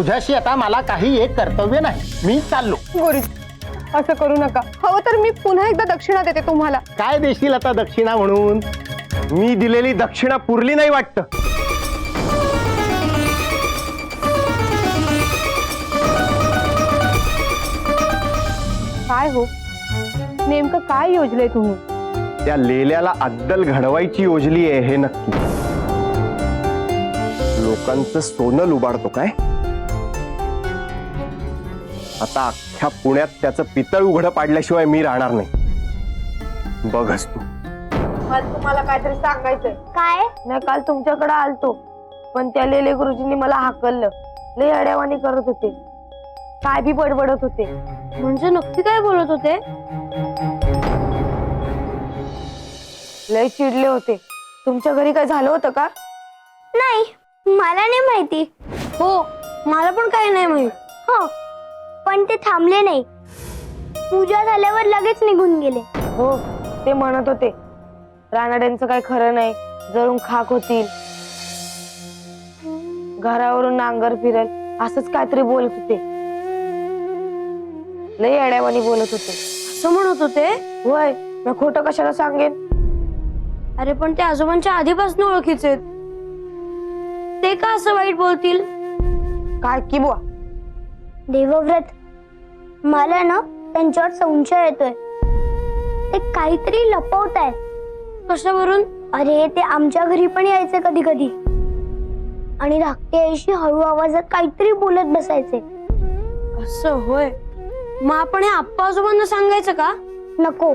तुझ्याशी आता मला काही एक कर्तव्य नाही. मी चाललो. गुरुजी असं करू नका. हवं तर मी पुन्हा एकदा दक्षिणा देते तुम्हाला. काय देशील आता दक्षिणा म्हणून? मी दिलेली दक्षिणा पुरली नाही वाटत. काय हो? नेमकं काय योजलंय तुम्ही? त्या लेल्याला अद्दल घडवायची योजली आहे हे नक्की. लोकांचं सोनं लुबाडतो काय? आता अख्ख्या पुण्यात त्याचं पितळ उघडं पाडल्याशिवाय मी राहणार नाही. बघच तू. मला तुम्हाला काहीतरी सांगायचंय. काय? नाही काल तुमच्याकडे आलतो. पण त्या लेले गुरुजींनी मला हाकललं. लय अड्यावानी करत होते. काय बी बडबडत होते. म्हणजे नक्की काय बोलत होते? लय चिडले होते. तुमच्या घरी काय झालं होतं का? नाही मला नाही माहिती. हो. मला पण काही नाही माहीत. हो. पण ते थांबले नाही. पूजा झाल्यावर लगेच निघून गेले. हो ते म्हणत होते. रानाड्यांचं काही खरं नाही. जळून खाक होतील. घरावरून नांगर फिरल असंच काहीतरी बोलत होते. लई अड्यावानी बोलत होते. असं म्हणत होते? होय मी खोटं कशाला सांगेन? अरे पण ते आजोबांच्या आधीपासून ओळखीचे आहेत. ते का असं वाईट बोलतील? काय की बुवा? देवव्रत मला ना त्यांच्यावर संशय येतोय. ते काहीतरी लपवत आहेत कशावरून? अरे ते आमच्या घरी पण यायचे कधी कधी आणि धाकटे आईशी हळू आवाजात काहीतरी बोलत बसायचे. असं होय. मग आपण हे आप्पा आजोबांना सांगायचं का? नको.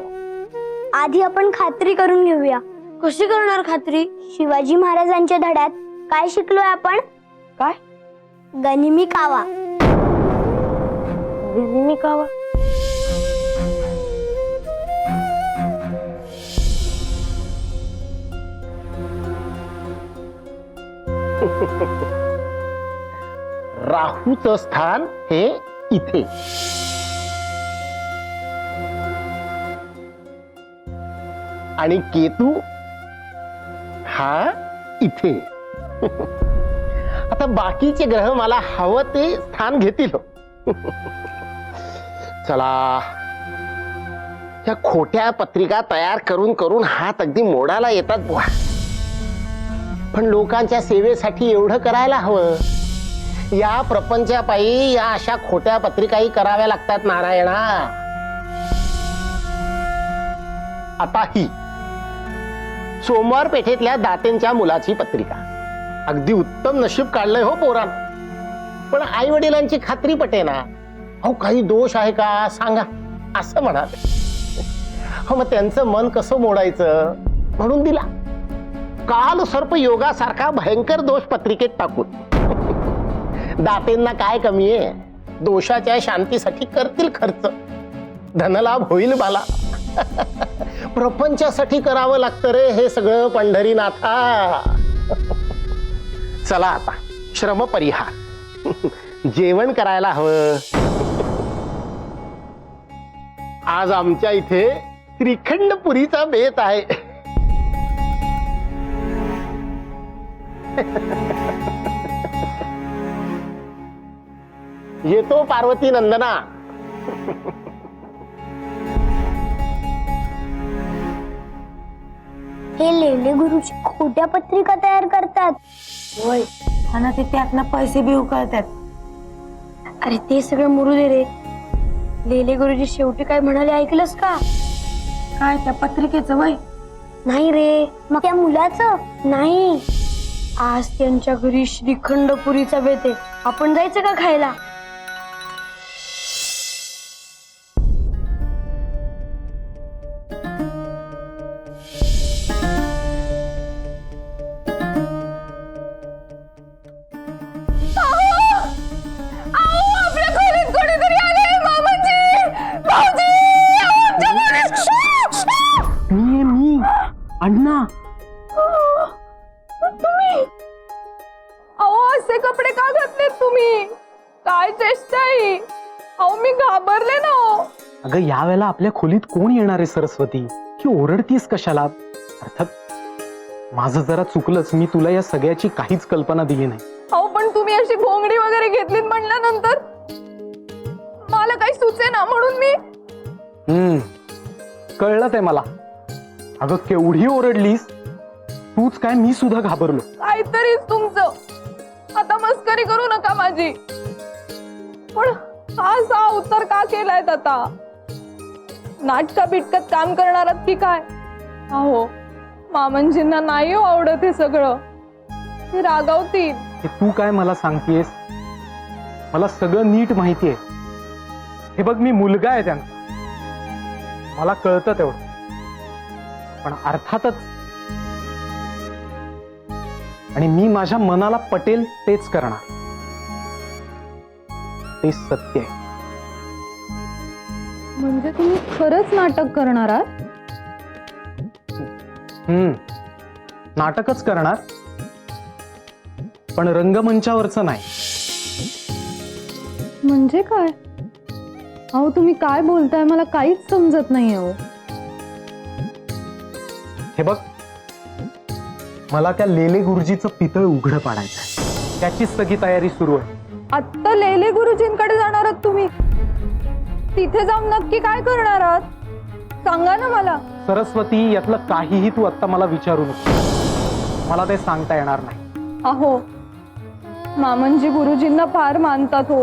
आधी आपण खात्री करून घेऊया. कशी करणार खात्री? शिवाजी महाराजांच्या धड्यात काय शिकलोय आपण? काय? गनिमी कावा. नेहमी कावा राहूचं स्थान हे इथे. आणि केतू हा इथे. आता बाकीचे ग्रह मला हवं ते स्थान घेतील. चला. या खोट्या पत्रिका तयार करून करून हात अगदी मोडाला येतात बुवा. पण लोकांच्या सेवेसाठी एवढं करायला हवं. या प्रपंचापायी या अशा खोट्या पत्रिकाही कराव्या लागतात नारायणा. आता ही सोमवार पेठेतल्या दातेंच्या मुलाची पत्रिका. अगदी उत्तम नशीब काढलंय हो पोरान. पण आई वडिलांची खात्री पटेना. अहो काही दोष आहे का? सांगा. असं म्हणाले. हो मग त्यांचं मन कसं मोडायचं? म्हणून दिला. काल सर्प योगासारखा भयंकर दोष पत्रिकेत टाकून. दातेंना काय कमी आहे? दोषाच्या शांतीसाठी करतील खर्च. धनलाभ होईल बाला प्रपंचासाठी करावं लागतं रे हे सगळं पंढरीनाथा. चला आता. श्रम परिहार जेवण करायला हवं. आज आमच्या इथे श्रीखंड पुरीचा बेत आहे. येतो पार्वती नंदना. हे लेले गुरुजी खोट्या पत्रिका तयार करतात. होय आणि ते त्यातनं पैसे बी उकळतात अरे ते सगळं मुरू दे रे लेले गुरुजी शेवटी काय म्हणाले ऐकलंस का? काय त्या पत्रिकेचं वय? नाही रे मग त्या मुलाचं? नाही. आज त्यांच्या घरी श्रीखंड पुरीचा बेत आपण जायचं का खायला? काय चेष्टा आहे? अहो मी घाबरले ना हो. अगं यावेळेला आपल्या खोलीत कोण येणार आहे सरस्वती? की ओरडतीस कशाला? अर्थात माझं जरा चुकलंच. मी तुला या सगळ्याची काहीच कल्पना दिली नाही. अहो पण तुम्ही अशी घोंगडी वगैरे घेतलीत म्हणल्यानंतर? मला काही सुचे ना म्हणून मी? हम्म. कळलं ते मला. अगं केवढी ओरडलीस. तूच काय मी सुद्धा घाबरलो. काहीतरीच तुमचं. आता मस्करी करू नका माझी. पण हा सा उत्तर का केलाय आता? नाटका बिटकत काम करणार की काय? अहो मामनजींना नाही हो आवडत हे सगळं. ते रागावतील. हे तू काय मला सांगतेस? मला सगळं नीट माहिती आहे. हे बघ मी मुलगा आहे त्यांचा. मला कळतं तेवढं. पण अर्थातच. आणि मी माझ्या मनाला पटेल तेच करणार. ते सत्य आहे. म्हणजे तुम्ही खरंच नाटक करणार आहात? हम्म. नाटकच करणार. पण रंगमंचावरचं नाही. म्हणजे काय? अहो तुम्ही काय बोलताय मला काहीच समजत नाही अहो. हे बघ. मला त्या लेले गुरुजीचं पितळ उघडं पाडायचं त्याचीच सगळी तयारी सुरू आहे. आत्ता लेले गुरुजींकडे जाणार आहात तुम्ही? तिथे जाऊन नक्की काय करणार आहात? सांगा ना मला. सरस्वती यातलं काहीही तू आत्ता मला विचारू नको. मला ते सांगता येणार नाही. अहो मामनजी गुरुजींना फार मानतात हो.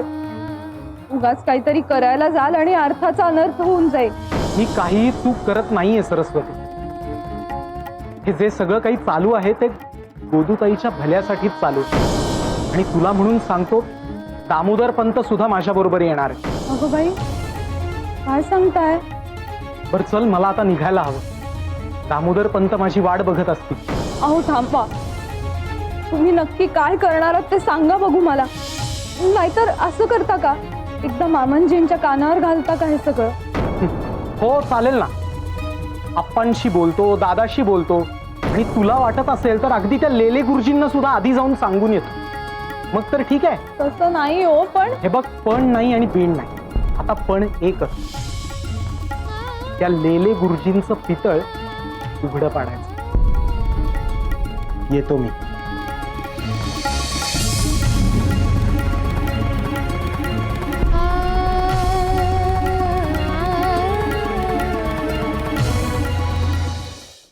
उगाच काहीतरी करायला जाल आणि अर्थाचा अनर्थ होऊन जाईल. मी काहीही चूक करत नाहीये सरस्वती. हे जे सगळं काही चालू आहे ते गोदूताईच्या भल्यासाठीच चालू. आणि तुला म्हणून सांगतो दामोदर पंत सुद्धा माझ्या बरोबर येणार आहे अगं बाई काय सांगताय? बरं चल मला आता निघायला हवं. दामोदर पंत माझी वाट बघत असतील. अहो थांबा. तुम्ही नक्की काय करणार आहात ते सांगा बघू मला. नाहीतर असं करता का? एकदा मामनजींच्या कानावर घालता का हे सगळं? हो चालेल ना. आप्पांशी बोलतो दादाशी बोलतो. आणि तुला वाटत असेल तर अगदी त्या लेले गुरुजींना सुद्धा आधी जाऊन सांगून येतो. मग तर ठीक आहे. तसं नाही हो पण हे बघ पण नाही आणि बीण नाही. आता पण एकच त्या लेले गुरुजींचं पितळ उघडं पाडायचं. येतो मी.